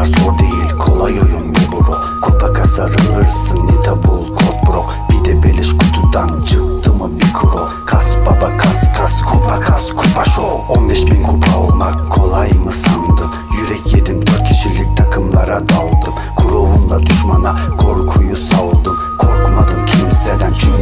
kadar zor değil Kolay oyun bu bro. Kupa kasarılırsın nita bul kod bro. Bir de beliş kutudan çıktı mı bir kuro. Kas baba kas kas kupa kas kupa show 15 bin kupa olmak kolay mı sandın? Yürek yedim 4 kişilik takımlara daldım. Kurovumla düşmana korkuyu saldım. Korkmadım kimseden çünkü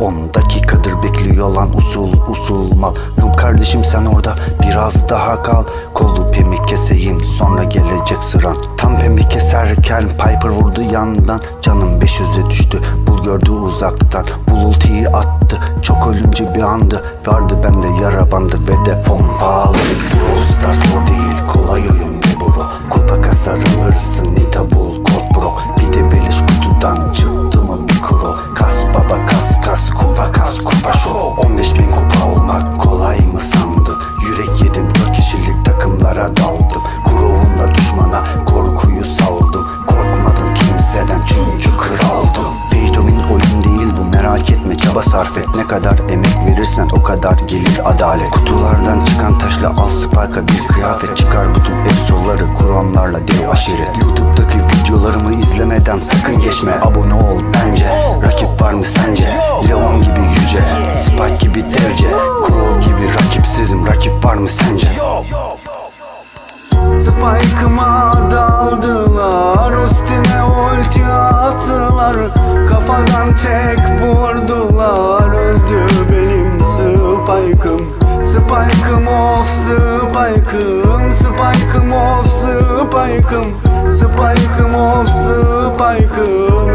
10 dakikadır bekliyor lan usul usul mal. Noob kardeşim sen orada biraz daha kal. Kolu pemi keseyim sonra gelecek sıran. Tam pemi keserken Piper vurdu yandan. Canım 500'e düştü bul gördü uzaktan. Bul ultiyi attı çok ölümcü bir andı. Vardı bende yara bandı ve de pompalı. Brawl Stars zor değil kolay oyun bro. Kupa kasar alırsın merak etme çaba sarf et. Ne kadar emek verirsen o kadar gelir adalet. Kutulardan çıkan taşla al spike'a bir kıyafet. Çıkar bütün efsoları kuranlarla dev aşiret. Youtube'daki videolarımı izlemeden sakın geçme. Abone ol bence Rakip var mı sence? Leon gibi yüce Spike gibi devce. Crow gibi rakipsizim Rakip var mı sence? Spike'ıma daldılar Üstüne ulti attılar. Kafadan tek Spike'ım of Spike'ım Spike'ım of Spike'ım Spike'ım of Spike'ım